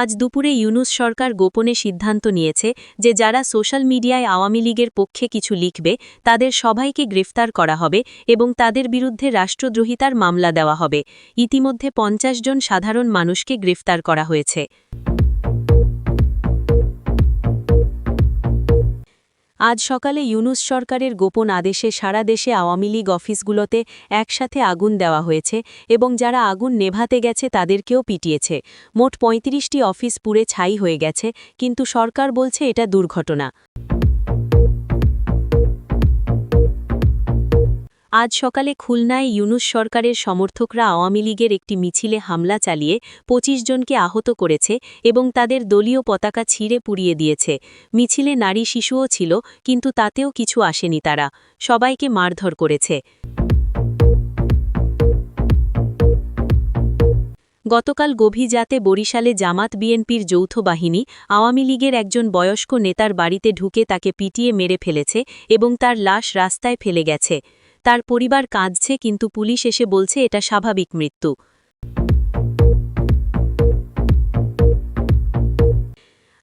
আজ দুপুরে ইউনুস সরকার গোপনে সিদ্ধান্ত নিয়েছে যে যারা সোশ্যাল মিডিয়ায় আওয়ামী লীগের পক্ষে কিছু লিখবে, তাদের সবাইকে গ্রেফতার করা হবে এবং তাদের বিরুদ্ধে রাষ্ট্রদ্রোহিতার মামলা দেওয়া হবে। ইতিমধ্যে পঞ্চাশ জন সাধারণ মানুষকে গ্রেফতার করা হয়েছে। আজ সকালে ইউনুস সরকারের গোপন আদেশে সারা দেশে আওয়ামী লীগ অফিসগুলোতে একসাথে আগুন দেওয়া হয়েছে এবং যারা আগুন নেভাতে গেছে তাদেরকেও পিটিয়েছে। মোট ৩৫টি অফিস পুড়ে ছাই হয়ে গেছে, কিন্তু সরকার বলছে এটা দুর্ঘটনা। আজ সকালে খুলনায় ইউনুস সরকারের সমর্থকরা আওয়ামী লীগের একটি মিছিলে হামলা চালিয়ে ২৫ জনকে আহত করেছে এবং তাদের দলীয় পতাকা ছিঁড়ে পুড়িয়ে দিয়েছে। মিছিলে নারী শিশুও ছিল, কিন্তু তাতেও কিছু আসেনি তারা। সবাইকে মারধর করেছে। গতকাল গভীর জাতে বরিশালে জামাত বিএনপির যৌথ বাহিনী আওয়ামী লীগের একজন বয়স্ক নেতার বাড়িতে ঢুকে তাকে পিটিয়ে মেরে ফেলেছে এবং তার লাশ রাস্তায় ফেলে গেছে। তার পরিবার কাঁদছে কিন্তু পুলিশ এসে বলছে, এটা স্বাভাবিক মৃত্যু।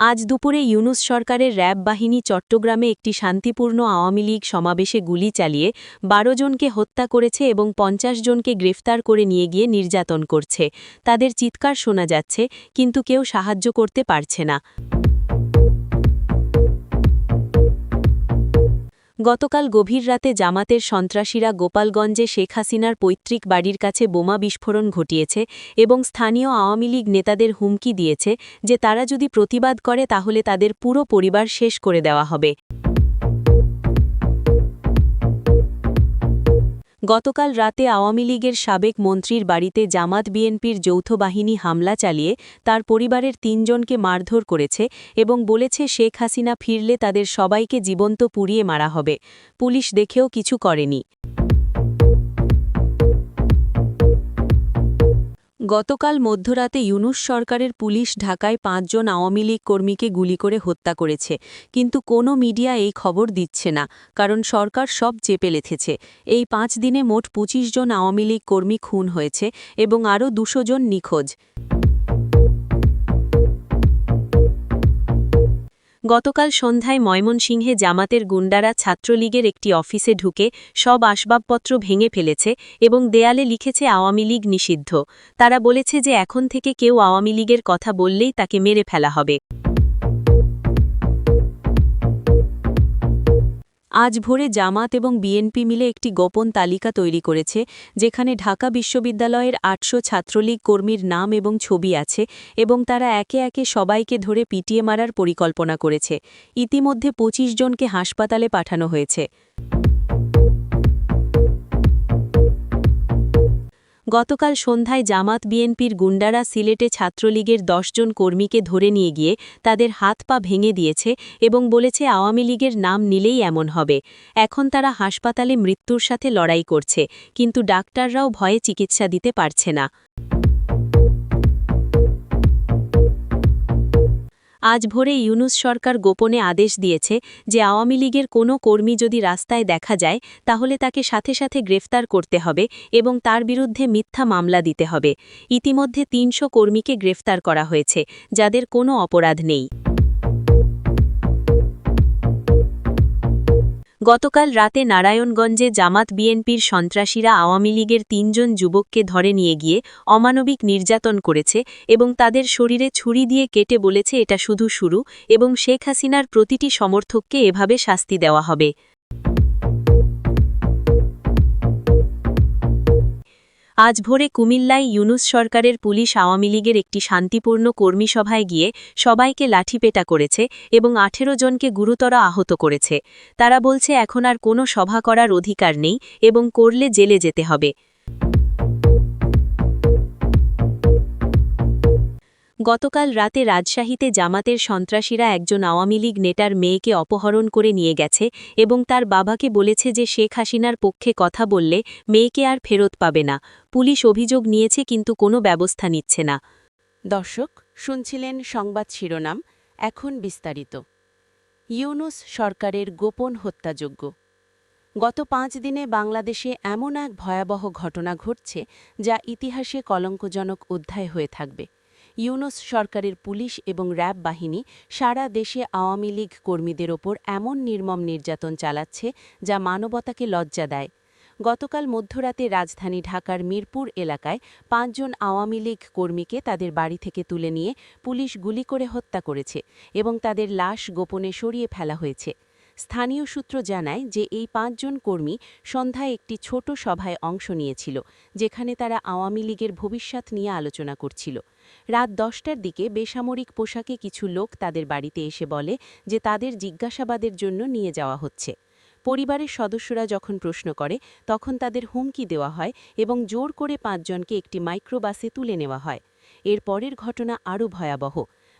আজ দুপুরে ইউনুস সরকারের র্যাব বাহিনী চট্টগ্রামে একটি শান্তিপূর্ণ আওয়ামী লীগ সমাবেশে গুলি চালিয়ে বারো জনকে হত্যা করেছে এবং পঞ্চাশ জনকে গ্রেফতার করে নিয়ে গিয়ে নির্যাতন করছে। তাদের চিৎকার শোনা যাচ্ছে, কিন্তু কেউ সাহায্য করতে পারছে না। গতকাল গভীর রাতে জামাতের সন্ত্রাসীরা গোপালগঞ্জে শেখ হাসিনার পৈতৃক বাড়ির কাছে বোমা বিস্ফোরণ ঘটিয়েছে এবং স্থানীয় আওয়ামী লীগ নেতাদের হুমকি দিয়েছে যে তারা যদি প্রতিবাদ করে তাহলে তাদের পুরো পরিবার শেষ করে দেওয়া হবে। গতকাল রাতে আওয়ামী লীগের সাবেক মন্ত্রীর বাড়িতে জামাত বিএনপির যৌথ বাহিনী হামলা চালিয়ে তার পরিবারের তিনজনকে মারধর করেছে এবং বলেছে শেখ হাসিনা ফিরলে তাদের সবাইকে জীবন্ত পুড়িয়ে মারা হবে। পুলিশ দেখেও কিছু করেনি। গতকাল মধ্যরাতে ইউনুস সরকারের পুলিশ ঢাকায় পাঁচজন আওয়ামী লীগ কর্মীকে গুলি করে হত্যা করেছে, কিন্তু কোনো মিডিয়া এই খবর দিচ্ছে না, কারণ সরকার সব চেপে লেথেছে এই পাঁচ দিনে মোট ২৫ জন আওয়ামী লীগ কর্মী খুন হয়েছে এবং আরও দুশো জন নিখোঁজ। গতকাল সন্ধ্যায় ময়মনসিংহে জামাতের গুন্ডারা ছাত্রলীগের একটি অফিসে ঢুকে সব আসবাবপত্র ভেঙে ফেলেছে এবং দেয়ালে লিখেছে আওয়ামী লীগ নিষিদ্ধ। তারা বলেছে যে এখন থেকে কেউ আওয়ামী লীগের কথা বললেই তাকে মেরে ফেলা হবে। আজ ভোরে জামাত এবং বিএনপি মিলে একটি গোপন তালিকা তৈরি করেছে, যেখানে ঢাকা বিশ্ববিদ্যালয়ের আটশো ছাত্রলীগ কর্মীর নাম এবং ছবি আছে এবং তারা একে একে সবাইকে ধরে পিটিয়ে মারার পরিকল্পনা করেছে। ইতিমধ্যে ২৫ জনকে হাসপাতালে পাঠানো হয়েছে। গতকাল সন্ধ্যায় জামাত বিএনপির গুন্ডারা সিলেটে ছাত্রলীগের জন কর্মীকে ধরে নিয়ে গিয়ে তাদের হাত পা ভেঙে দিয়েছে এবং বলেছে আওয়ামী লীগের নাম নিলেই এমন হবে। এখন তারা হাসপাতালে মৃত্যুর সাথে লড়াই করছে, কিন্তু ডাক্তাররাও ভয়ে চিকিৎসা দিতে পারছে না। আজ ভোরে ইউনুস সরকার গোপনে আদেশ দিয়েছে যে আওয়ামী লীগের কোনো কর্মী যদি রাস্তায় দেখা যায়, তাহলে তাকে সাথে সাথে গ্রেফতার করতে হবে এবং তার বিরুদ্ধে মিথ্যা মামলা দিতে হবে। ইতিমধ্যে তিনশো কর্মীকে গ্রেফতার করা হয়েছে, যাদের কোনো অপরাধ নেই। গতকাল রাতে নারায়ণগঞ্জে জামাত বিএনপির সন্ত্রাসীরা আওয়ামী লীগের তিনজন যুবককে ধরে নিয়ে গিয়ে অমানবিক নির্যাতন করেছে এবং তাদের শরীরে ছুরি দিয়ে কেটে বলেছে, এটা শুধু শুরু এবং শেখ হাসিনার প্রতিটি সমর্থককে এভাবে শাস্তি দেওয়া হবে। আজ ভোরে কুমিল্লায় ইউনুস সরকারের পুলিশ আওয়ামী লীগের একটি শান্তিপূর্ণ কর্মীসভায় গিয়ে সবাইকে লাঠিপেটা করেছে এবং আঠেরো জনকে গুরুতর আহত করেছে। তারা বলছে, এখন আর কোনো সভা করার অধিকার নেই এবং করলে জেলে যেতে হবে। গতকাল রাতে রাজশাহীতে জামাতের সন্ত্রাসীরা একজন আওয়ামী লীগ নেটার মেয়েকে অপহরণ করে নিয়ে গেছে এবং তার বাবাকে বলেছে যে শেখ হাসিনার পক্ষে কথা বললে মেয়েকে আর ফেরত পাবে না। পুলিশ অভিযোগ নিয়েছে কিন্তু কোনো ব্যবস্থা নিচ্ছে না। দর্শক, শুনছিলেন সংবাদ শিরোনাম, এখন বিস্তারিত। ইউনুস সরকারের গোপন হত্যাযোগ্য গত পাঁচ দিনে বাংলাদেশে এমন এক ভয়াবহ ঘটনা ঘটছে যা ইতিহাসে কলঙ্কজনক অধ্যায় হয়ে থাকবে। ইউনুস সরকারের পুলিশ এবং র্যাব বাহিনী সারা দেশে আওয়ামী লীগ কর্মীদের ওপর এমন নির্মম নির্যাতন চালাচ্ছে যা মানবতাকে লজ্জা দেয়। গতকাল মধ্যরাতে রাজধানী ঢাকার মিরপুর এলাকায় পাঁচজন আওয়ামী লীগ কর্মীকে তাদের বাড়ি থেকে তুলে নিয়ে পুলিশ গুলি করে হত্যা করেছে এবং তাদের লাশ গোপনে সরিয়ে ফেলা হয়েছে। স্থানীয় সূত্র জানায় যে এই পাঁচজন কর্মী সন্ধ্যায় একটি ছোট সভায় অংশ নিয়েছিল, যেখানে তারা আওয়ামী লীগের ভবিষ্যৎ নিয়ে আলোচনা করছিল। রাত দশটার দিকে বেসামরিক পোশাকে কিছু লোক তাদের বাড়িতে এসে বলে যে তাদের জিজ্ঞাসাবাদের জন্য নিয়ে যাওয়া হচ্ছে। পরিবারের সদস্যরা যখন প্রশ্ন করে, তখন তাদের হুমকি দেওয়া হয় এবং জোর করে পাঁচজনকে একটি মাইক্রোবাসে তুলে নেওয়া হয়। এর পরের ঘটনা আরও ভয়াবহ।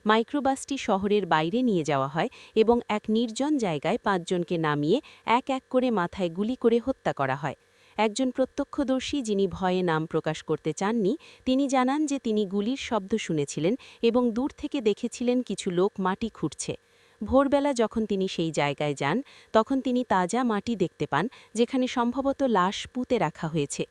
মাইক্রোবাসটি শহরের বাইরে নিয়ে যাওয়া হয় এবং এক নির্জন জায়গায় পাঁচজনকে নামিয়ে এক এক করে মাথায় গুলি করে হত্যা করা হয়। একজন প্রত্যক্ষদর্শী যিনি ভয়ে নাম প্রকাশ করতে চাননি, তিনি জানান যে তিনি গুলির শব্দ শুনেছিলেন এবং দূর থেকে দেখেছিলেন কিছু লোক মাটি খুঁড়ছে। ভোরবেলা যখন তিনি সেই জায়গায় যান, তখন তিনি তাজা মাটি দেখতে পান, যেখানে সম্ভবত লাশ পুঁতে রাখা হয়েছে।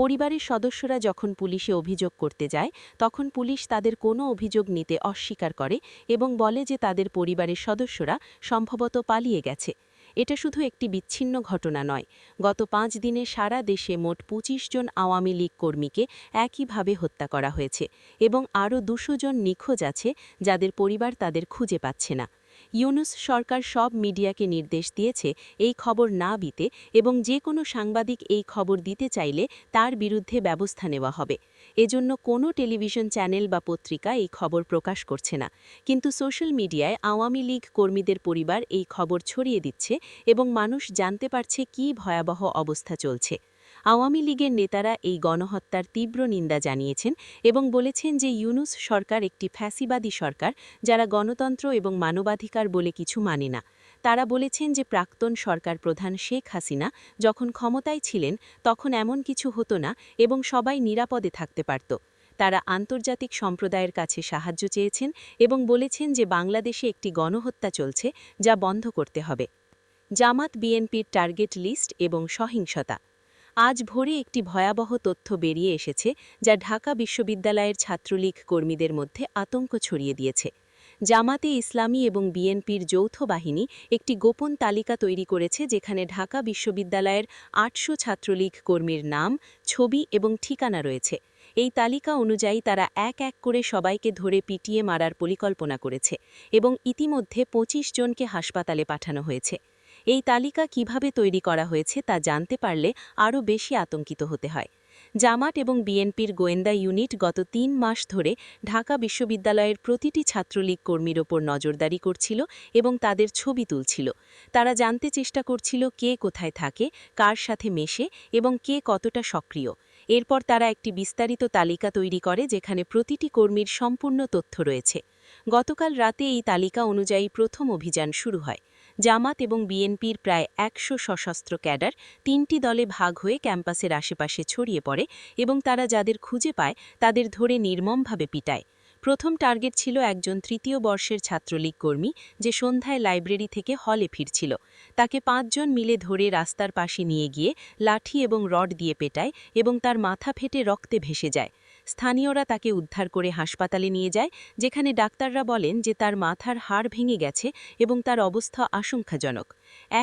পরিবারের সদস্যরা যখন পুলিশে অভিযোগ করতে যায়, তখন পুলিশ তাদের কোনো অভিযোগ নিতে অস্বীকার করে এবং বলে যে তাদের পরিবারের সদস্যরা সম্ভবত পালিয়ে গেছে। এটা শুধু একটি বিচ্ছিন্ন ঘটনা নয়। গত পাঁচ দিনে সারা দেশে মোট ২৫ জন আওয়ামী লীগ কর্মীকে একইভাবে হত্যা করা হয়েছে এবং আরও দুশো জন নিখোঁজ আছে যাদের পরিবার তাদের খুঁজে পাচ্ছে না। ইউনুস সরকার সব মিডিয়াকে নির্দেশ দিয়েছে এই খবর না দিতে এবং যে কোনো সাংবাদিক এই খবর দিতে চাইলে তার বিরুদ্ধে ব্যবস্থা নেওয়া হবে। এজন্য কোনো টেলিভিশন চ্যানেল বা পত্রিকা এই খবর প্রকাশ করছে না। কিন্তু সোশ্যাল মিডিয়ায় আওয়ামী লীগ কর্মীদের পরিবার এই খবর ছড়িয়ে দিচ্ছে এবং মানুষ জানতে পারছে কী ভয়াবহ অবস্থা চলছে। আওয়ামী লীগের নেতারা এই গণহত্যার তীব্র নিন্দা জানিয়েছেন এবং বলেছেন যে ইউনুস সরকার একটি ফ্যাসিবাদী সরকার যারা গণতন্ত্র এবং মানবাধিকার বলে কিছু মানে না। তারা বলেছেন যে প্রাক্তন সরকার প্রধান শেখ হাসিনা যখন ক্ষমতায় ছিলেন তখন এমন কিছু হতো না এবং সবাই নিরাপদে থাকতে পারত। তারা আন্তর্জাতিক সম্প্রদায়ের কাছে সাহায্য চেয়েছেন এবং বলেছেন যে বাংলাদেশে একটি গণহত্যা চলছে যা বন্ধ করতে হবে। জামাত বিএনপির টার্গেট লিস্ট এবং সহিংসতা। আজ ভোরে একটি ভয়াবহ তথ্য বেরিয়ে এসেছে যা ঢাকা বিশ্ববিদ্যালয়ের ছাত্রলীগ কর্মীদের মধ্যে আতঙ্ক ছড়িয়ে দিয়েছে। জামাতে ইসলামী এবং বিএনপির যৌথ বাহিনী একটি গোপন তালিকা তৈরি করেছে যেখানে ঢাকা বিশ্ববিদ্যালয়ের আটশো ছাত্রলীগ কর্মীর নাম, ছবি এবং ঠিকানা রয়েছে। এই তালিকা অনুযায়ী তারা এক এক করে সবাইকে ধরে পিটিয়ে মারার পরিকল্পনা করেছে এবং ইতিমধ্যে ২৫ জনকে হাসপাতালে পাঠানো হয়েছে। এই তালিকা কীভাবে তৈরি করা হয়েছে তা জানতে পারলে আরও বেশি আতঙ্কিত হতে হয়। জামাত এবং বিএনপির গোয়েন্দা ইউনিট গত তিন মাস ধরে ঢাকা বিশ্ববিদ্যালয়ের প্রতিটি ছাত্রলীগ কর্মীর ওপর নজরদারি করছিল এবং তাদের ছবি তুলছিল। তারা জানতে চেষ্টা করছিল কে কোথায় থাকে, কার সাথে মেশে এবং কে কতটা সক্রিয়। এরপর তারা একটি বিস্তারিত তালিকা তৈরি করে যেখানে প্রতিটি কর্মীর সম্পূর্ণ তথ্য রয়েছে। গতকাল রাতে এই তালিকা অনুযায়ী প্রথম অভিযান শুরু হয়। জামাত এবং বিএনপির প্রায় একশো সশস্ত্র ক্যাডার তিনটি দলে ভাগ হয়ে ক্যাম্পাসের আশেপাশে ছড়িয়ে পড়ে এবং তারা যাদের খুঁজে পায় তাদের ধরে নির্মমভাবে পিটায়। প্রথম টার্গেট ছিল একজন তৃতীয় বর্ষের ছাত্রলীগ কর্মী যে সন্ধ্যায় লাইব্রেরি থেকে হলে ফিরছিল। তাকে পাঁচজন মিলে ধরে রাস্তার পাশে নিয়ে গিয়ে লাঠি এবং রড দিয়ে পেটায় এবং তার মাথা ফেটে রক্তে ভেসে যায়। স্থানীয়রা তাকে উদ্ধার করে হাসপাতালে নিয়ে যায়, যেখানে ডাক্তাররা বলেন যে তার মাথার হাড় ভেঙে গেছে এবং তার অবস্থা আশঙ্কাজনক।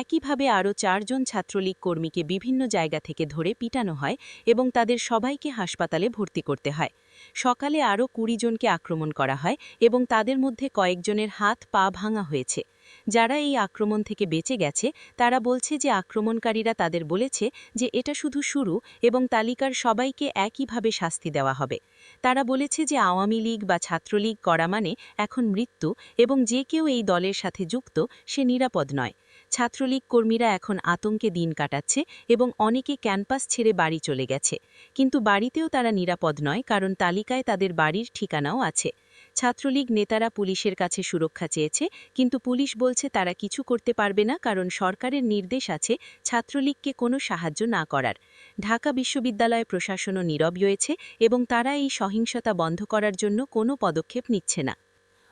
একইভাবে আরও চারজন ছাত্রলীগ কর্মীকে বিভিন্ন জায়গা থেকে ধরে পিটানো হয় এবং তাদের সবাইকে হাসপাতালে ভর্তি করতে হয়। সকালে আরও কুড়ি জনকে আক্রমণ করা হয় এবং তাদের মধ্যে কয়েকজনের হাত পা ভাঙা হয়েছে। যারা এই আক্রমণ থেকে বেঁচে গেছে, তারা বলছে যে আক্রমণকারীরা তাদের বলেছে যে এটা শুধু শুরু এবং তালিকার সবাইকে একইভাবে শাস্তি দেওয়া হবে। তারা বলেছে যে আওয়ামী লীগ বা ছাত্রলীগ করা মানে এখন মৃত্যু এবং যে কেউ এই দলের সাথে যুক্ত, সে নিরাপদ নয়। ছাত্রলীগ কর্মীরা এখন আতঙ্কে দিন কাটাচ্ছে এবং অনেকে ক্যাম্পাস ছেড়ে বাড়ি চলে গেছে। কিন্তু বাড়িতেও তারা নিরাপদ নয়, কারণ তালিকায় তাদের বাড়ির ঠিকানাও আছে। ছাত্রলীগ নেতারা পুলিশের কাছে সুরক্ষা চেয়েছে, কিন্তু পুলিশ বলছে তারা কিছু করতে পারবে না কারণ সরকারের নির্দেশ আছে ছাত্রলীগকে কোনো সাহায্য না করার। ঢাকা বিশ্ববিদ্যালয় প্রশাসনও নীরব রয়েছে এবং তারা এই সহিংসতা বন্ধ করার জন্য কোনো পদক্ষেপ নিচ্ছে না।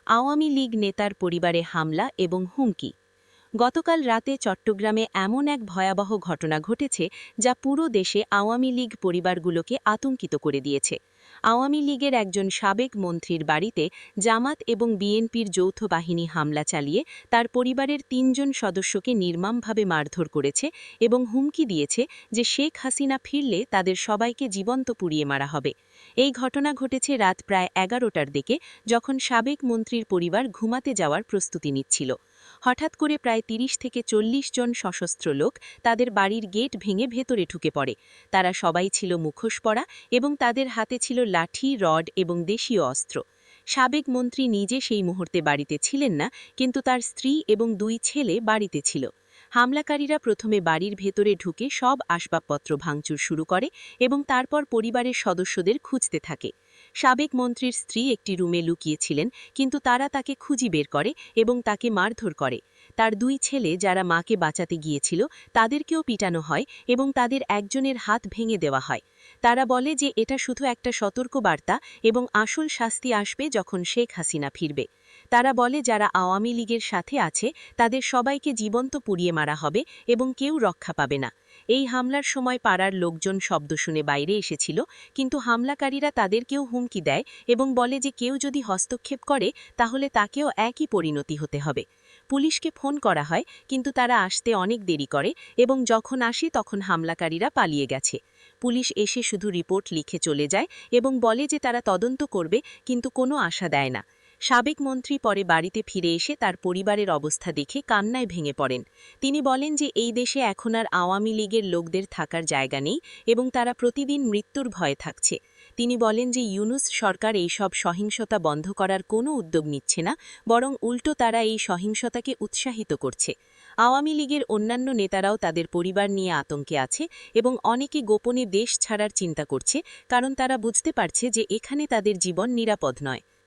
আওয়ামী লীগ নেতার পরিবারে হামলা এবং হুমকি। গতকাল রাতে চট্টগ্রামে এমন এক ভয়াবহ ঘটনা ঘটেছে যা পুরো দেশে আওয়ামী লীগ পরিবারগুলোকে আতঙ্কিত করে দিয়েছে। আওয়ামী লীগের একজন সাবেক মন্ত্রীর বাড়িতে জামাত এবং বিএনপির যৌথ বাহিনী হামলা চালিয়ে তার পরিবারের তিনজন সদস্যকে নির্মমভাবে মারধর করেছে এবং হুমকি দিয়েছে যে শেখ হাসিনা ফিরলে তাদের সবাইকে জীবন্ত পুড়িয়ে মারা হবে। এই ঘটনা ঘটেছে রাত প্রায় এগারোটার দিকে, যখন সাবেক মন্ত্রীর পরিবার ঘুমাতে যাওয়ার প্রস্তুতি নিচ্ছিল। হঠাৎ করে প্রায় ৩০ থেকে চল্লিশ জন সশস্ত্র লোক তাদের বাড়ির গেট ভেঙে ভেতরে ঢুকে পড়ে। তারা সবাই ছিল মুখোশ পরা এবং তাদের হাতে ছিল লাঠি, রড এবং দেশীয় অস্ত্র। সাবেক মন্ত্রী নিজে সেই মুহূর্তে বাড়িতে ছিলেন না, কিন্তু তার স্ত্রী এবং দুই ছেলে বাড়িতে ছিল। হামলাকারীরা প্রথমে বাড়ির ভেতরে ঢুকে সব আসবাবপত্র ভাঙচুর শুরু করে এবং তারপর পরিবারের সদস্যদের খুঁজতে থাকে। সাবেক মন্ত্রীর স্ত্রী একটি রুমে লুকিয়েছিলেন, কিন্তু তারা তাকে খুঁজি বের করে এবং তাকে মারধর করে। তার দুই ছেলে যারা মাকে বাঁচাতে গিয়েছিল, তাদেরকেও পিটানো হয় এবং তাদের একজনের হাত ভেঙে দেওয়া হয়। তারা বলে যে এটা শুধু একটা সতর্ক বার্তা এবং আসল শাস্তি আসবে যখন শেখ হাসিনা ফিরবে। তারা বলে যারা আওয়ামী লীগের সাথে আছে, তাদের সবাইকে জীবন্ত পুড়িয়ে মারা হবে এবং কেউ রক্ষা পাবে না। এই হামলার সময় পাড়ার লোকজন শব্দ শুনে বাইরে এসেছিল, কিন্তু হামলাকারীরা তাদেরকেও হুমকি দেয় এবং বলে যে কেউ যদি হস্তক্ষেপ করে, তাহলে তাকেও একই পরিণতি হতে হবে। পুলিশকে ফোন করা হয়, কিন্তু তারা আসতে অনেক দেরি করে এবং যখন আসে তখন হামলাকারীরা পালিয়ে গেছে। পুলিশ এসে শুধু রিপোর্ট লিখে চলে যায় এবং বলে যে তারা তদন্ত করবে, কিন্তু কোনো আশা দেয় না। সাবেক মন্ত্রী পরে বাড়িতে ফিরে এসে তার পরিবারের অবস্থা দেখে কান্নায় ভেঙে পড়েন। তিনি বলেন যে, এই দেশে এখন আর আওয়ামী লীগের লোকদের থাকার জায়গা নেই এবং তারা প্রতিদিন মৃত্যুর ভয়ে থাকছে। তিনি বলেন যে, ইউনুস সরকার এই সব সহিংসতা বন্ধ করার কোনো উদ্যোগ নিচ্ছে না, বরং উল্টো তারা এই সহিংসতাকে উৎসাহিত করছে। আওয়ামী লীগের অন্যান্য নেতারাও তাদের পরিবার নিয়ে আতঙ্কে আছে এবং অনেকে গোপনে দেশ ছাড়ার চিন্তা করছে, কারণ তারা বুঝতে পারছে যে, এখানে তাদের জীবন নিরাপদ নয়।